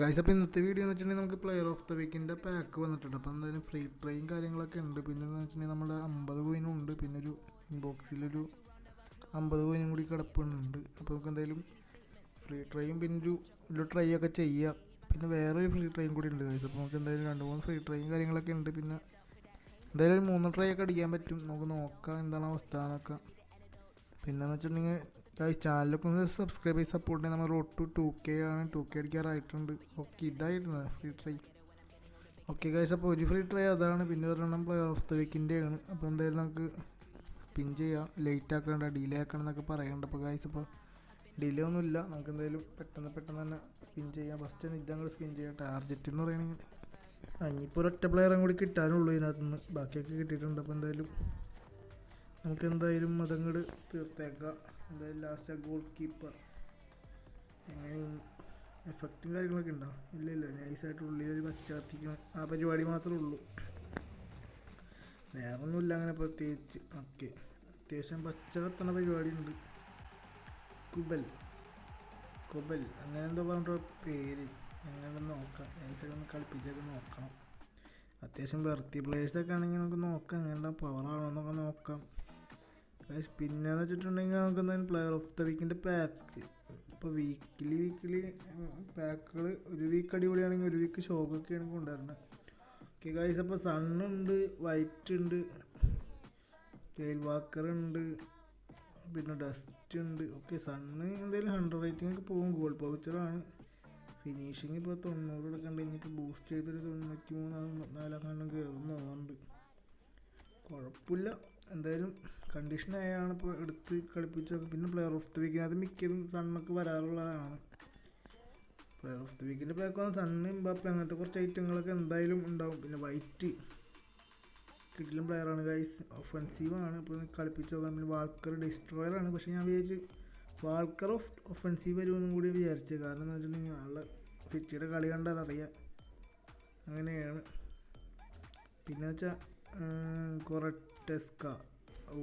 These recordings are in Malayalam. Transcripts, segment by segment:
ഗൈസ് അപ്പോൾ ഇന്നത്തെ വീഡിയോ എന്ന് വെച്ചിട്ടുണ്ടെങ്കിൽ നമുക്ക് പ്ലെയർ ഓഫ് ദ വീക്കിന്റെ പാക്ക് വന്നിട്ടുണ്ട്. അപ്പോൾ എന്തായാലും ഫ്രീ ട്രെയിൻ കാര്യങ്ങളൊക്കെ ഉണ്ട്. പിന്നെ എന്ന് വെച്ചിട്ടുണ്ടെങ്കിൽ നമ്മുടെ അമ്പത് കോയിനും ഉണ്ട്. പിന്നെ ഒരു ഇൻബോക്സിലൊരു അമ്പത് കോയിനും കൂടി കിടപ്പുണ്ട്. അപ്പോൾ നമുക്ക് എന്തായാലും ഫ്രീ ട്രെയിൻ പിന്നെ ഒരു ഒരു ട്രൈ ഒക്കെ ചെയ്യാം. പിന്നെ വേറെ ഒരു ഫ്രീ ട്രെയിൻ കൂടി ഉണ്ട് ഗൈസ് അപ്പോൾ നമുക്ക് എന്തായാലും രണ്ട് മൂന്ന് ഫ്രീ ട്രെയിൻ കാര്യങ്ങളൊക്കെ ഉണ്ട്. പിന്നെ എന്തായാലും ഒരു മൂന്ന് ട്രൈ ഒക്കെ അടിക്കാൻ പറ്റും. നമുക്ക് നോക്കാം എന്താണ് അവസ്ഥ എന്നൊക്കെ. പിന്നെന്ന് വെച്ചിട്ടുണ്ടെങ്കിൽ ഗൈസ് ചാനലൊക്കെ ഒന്ന് സബ്സ്ക്രൈബ് ചെയ്ത് സപ്പോർട്ട് ചെയ്യാൻ നമ്മൾ റോഡ് ടു ടു കെ ആണ് ടു കെ അടിക്കാറായിട്ടുണ്ട് ഓക്കെ ഇതായിരുന്നു ഫ്രീ ട്രൈ ഓക്കെ ഗൈസ് അപ്പോൾ ഒരു ഫ്രീ ട്രൈ അതാണ്. പിന്നെ ഒരെണ്ണം പ്ലെയർ ഓഫ് ദ വീക്കിന്റെ ആണ്. അപ്പോൾ എന്തായാലും നമുക്ക് സ്പിൻ ചെയ്യാം. ലേറ്റ് ആക്കണ്ട ഡിലേ ആക്കണം എന്നൊക്കെ പറയുന്നുണ്ട് അപ്പോൾ ഗൈസ് അപ്പോൾ ഡിലേ ഒന്നുമില്ല നമുക്ക് എന്തായാലും പെട്ടെന്ന് പെട്ടെന്ന് തന്നെ സ്പിൻ ചെയ്യാം. ഫസ്റ്റ് ഇതങ്ങോട്ട് സ്പിൻ ചെയ്യാം. ടാർജറ്റ് എന്ന് പറയുകയാണെങ്കിൽ ഇനിയിപ്പോൾ ഒരൊറ്റ പ്ലെയറും കൂടി കിട്ടാനുള്ളൂ ഇതിനകത്തുനിന്ന്. ബാക്കിയൊക്കെ കിട്ടിയിട്ടുണ്ട്. അപ്പോൾ എന്തായാലും നമുക്ക് എന്തായാലും അതങ്ങോട്ട് തീർത്തേക്കാം. എന്തായാലും ലാസ്റ്റ് ആ ഗോൾ കീപ്പർ എങ്ങനെയും എഫക്റ്റും കാര്യങ്ങളൊക്കെ ഉണ്ടോ ഇല്ല ഇല്ല. നൈസായിട്ട് ഉള്ളിൽ ഒരു പച്ച കത്തിക്കണം ആ പരിപാടി മാത്രമേ ഉള്ളൂ. വേറെ ഒന്നുമില്ല അങ്ങനെ പ്രത്യേകിച്ച്. ഓക്കെ അത്യാവശ്യം പച്ച കത്തണ പരിപാടി ഉണ്ട് കുബൽ. കുബൽ. അങ്ങനെ എന്തോ പറഞ്ഞിട്ട് പേര്. അങ്ങനെ നോക്കാം. നൈസായിട്ട് ഒന്ന് കളിപ്പിച്ചൊക്കെ നോക്കണം. അത്യാവശ്യം വെർത്തി പ്ലേയേഴ്സൊക്കെ ആണെങ്കിൽ നമുക്ക് നോക്കാം. എങ്ങനെ പവറാണോ എന്നൊക്കെ നോക്കാം. ഗൈസ് പിന്നെന്ന് വെച്ചിട്ടുണ്ടെങ്കിൽ നമുക്ക് പ്ലെയർ ഓഫ് ദ വീക്കിന്റെ പാക്ക് ഇപ്പോൾ വീക്കിലി വീക്കിലി പാക്കുകൾ ഒരു വീക്ക് അടിപൊളിയാണെങ്കിൽ ഒരു വീക്ക് ഷോക്കൊക്കെയാണ് കൊണ്ടുവരുന്നത്. ഓക്കെ ഗൈസ് അപ്പോൾ സണ്ണുണ്ട് വൈറ്റ് ഉണ്ട് കെയിൽ വാക്കർ ഉണ്ട് പിന്നെ ഡസ്റ്റ് ഉണ്ട്. ഓക്കെ സണ്ണ് എന്തായാലും ഹൺഡ്രഡ് റേറ്റിംഗ് ഒക്കെ പോകും. ഗോൾ പൗച്ചറാണ് ഫിനിഷിങ് ഇപ്പോൾ തൊണ്ണൂറ് എടുക്കണ്ട. ഇനിയിപ്പോൾ ബൂസ്റ്റ് ചെയ്തൊരു തൊണ്ണൂറ്റി മൂന്ന് നാലാം കയറും തോന്നുന്നുണ്ട് കുഴപ്പമില്ല എന്തായാലും കണ്ടീഷൻ ആയാണ് ഇപ്പോൾ എടുത്ത് കളിപ്പിച്ചൊക്കെ പിന്നെ പ്ലെയർ ഓഫ് ദി അത് മിക്കതും സണ്ണൊക്കെ വരാറുള്ളതാണ്. പ്ലെയർ ഓഫ് ദി വീക്കിന്റെ പാക്ക് വന്ന സണ്ണ് അങ്ങനത്തെ കുറച്ച് ഐറ്റങ്ങളൊക്കെ എന്തായാലും ഉണ്ടാവും. പിന്നെ വൈറ്റ് കിട്ടിലും പ്ലെയറാണ് ഗൈസ് ഒഫൻസീവാണ് ഇപ്പോൾ കളിപ്പിച്ച് നോക്കാൻ പിന്നെ വാൾക്കർ ഡിസ്ട്രോയറാണ് പക്ഷേ ഞാൻ വിചാരിച്ചു വാൾക്കർ ഓഫ് ഒഫൻസീവ് വരുമെന്നും കൂടി വിചാരിച്ചത് കാരണം എന്ന് വെച്ചിട്ടുണ്ടെങ്കിൽ ആളുടെ സിറ്റിയുടെ കളി കണ്ടാൽ അറിയാം. അങ്ങനെയാണ്. പിന്നെ വെച്ചാൽ കൊറട്ടെസ്ക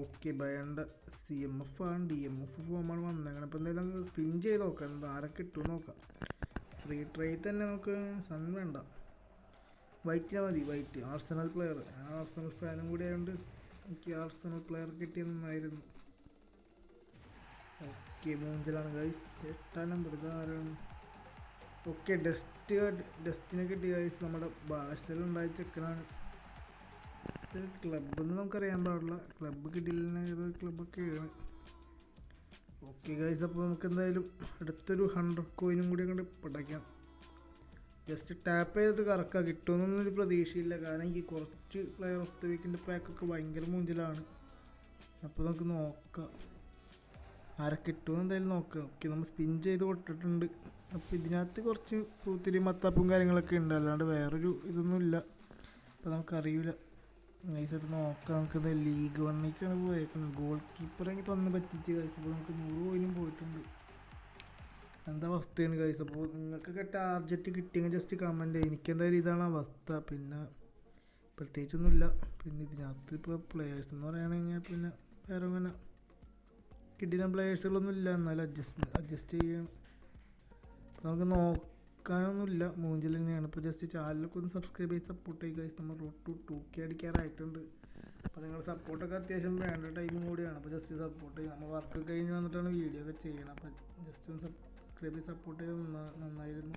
ഓക്കെ ബയണ്ട സി എം എഫ് ആണ് ഡി എം എഫ് ഫോമാണ് വന്നേക്കണം. അപ്പോൾ എന്തായാലും സ്പിൻ ചെയ്ത് നോക്കാം. എന്താ ആരെ കിട്ടുമെന്ന് നോക്കാം. ഫ്രീ ട്രൈ തന്നെ നമുക്ക് സൺ വേണ്ട. വൈറ്റിന് മതി വൈറ്റ് ആർസണൽ പ്ലെയർ ആർസണൽ ഫാനും കൂടി ആയതുകൊണ്ട് എനിക്ക് ആർസണൽ പ്ലെയർ കിട്ടിയ നന്നായിരുന്നു. ഓക്കെ മൂഞ്ചലാണ്. ഗൈസ് എട്ടാം നമ്പർ ഇതാരാണ് ഓക്കെ ഡസ്റ്റ് ഡസ്റ്റിനെ കിട്ടിയ ഗൈസ് നമ്മുടെ ഭാഷയിലുണ്ടായ ചെക്കനാണ്. ഇത് ക്ലബ്ബ് എന്ന് നമുക്കറിയാൻ പാടില്ല ക്ലബ്ബ് കിട്ടിയില്ല ഏതോ ക്ലബ്ബൊക്കെയാണ്. ഓക്കെ ഗൈസ് അപ്പോൾ നമുക്ക് എന്തായാലും അടുത്തൊരു ഹൺഡ്രഡ് കോയിനും കൂടി അങ്ങോട്ട് പടയ്ക്കാം ജസ്റ്റ് ടാപ്പ് ചെയ്തിട്ട് കറക്റ്റാണ് ഒരു പ്രതീക്ഷയില്ല. കാരണം എനിക്ക് കുറച്ച് പ്ലെയർ ഓഫ് ദ വീക്കിന്റെ പാക്കൊക്കെ ഭയങ്കര മുഞ്ചിലാണ്. അപ്പോൾ നമുക്ക് നോക്കാം. ആരെ കിട്ടുമോ എന്തായാലും നോക്കാം. ഓക്കെ നമ്മൾ സ്പിൻ ചെയ്ത് കൊട്ടിട്ടുണ്ട് അപ്പോൾ ഇതിനകത്ത് കുറച്ച് പൂത്തിരി മത്താപ്പും കാര്യങ്ങളൊക്കെ ഉണ്ട്. അല്ലാണ്ട് വേറൊരു ഇതൊന്നുമില്ല. അപ്പോൾ നമുക്കറിയില്ല നൈസായിട്ട് നോക്കാം നമുക്ക് ലീഗ് വണ്ണിലേക്കാണ് പോയേക്കുന്നത്. ഗോൾ കീപ്പറെങ്കിൽ തന്ന് പറ്റിച്ച് കഴിച്ച് അപ്പോൾ നമുക്ക് നൂറ് പോയിനും പോയിട്ടുണ്ട്. എന്താ അവസ്ഥയാണ് കഴിച്ച് അപ്പോൾ നിങ്ങൾക്കൊക്കെ ടാർജറ്റ് കിട്ടിയെങ്കിൽ ജസ്റ്റ് കമന്റ് എനിക്കെന്തായാലും ഇതാണ് അവസ്ഥ. പിന്നെ പ്രത്യേകിച്ചൊന്നുമില്ല. പിന്നെ ഇതിനകത്ത് ഇപ്പോൾ പ്ലെയേഴ്സ് എന്ന് പറയുകയാണെങ്കിൽ പിന്നെ വേറെ അങ്ങനെ കിട്ടിയ പ്ലെയേഴ്സുകളൊന്നും ഇല്ല. എന്നാലും അഡ്ജസ്റ്റ് അഡ്ജസ്റ്റ് ചെയ്യണം. നമുക്ക് നമുക്ക് നോക്കാനൊന്നുമില്ല മൂഞ്ചൽ തന്നെയാണ്. ഇപ്പോൾ ജസ്റ്റ് ചാനലൊക്കെ ഒന്ന് സബ്സ്ക്രൈബ് ചെയ്ത് സപ്പോർട്ട് ചെയ്യുക. നമ്മൾ റോഡ് ടു ടു കെ അടിക്കാറായിട്ടുണ്ട്. അപ്പോൾ നിങ്ങളുടെ സപ്പോർട്ടൊക്കെ അത്യാവശ്യം വേണ്ട ടൈം കൂടിയാണ്. അപ്പോൾ ജസ്റ്റ് സപ്പോർട്ട് ചെയ്യുക നമ്മൾ വർക്ക് കഴിഞ്ഞ് വന്നിട്ടാണ് വീഡിയോ ഒക്കെ ചെയ്യണം അപ്പോൾ ജസ്റ്റ് ഒന്ന് സബ്സ്ക്രൈബ് ചെയ്ത് സപ്പോർട്ട് ചെയ്ത് നന്നായിരുന്നു.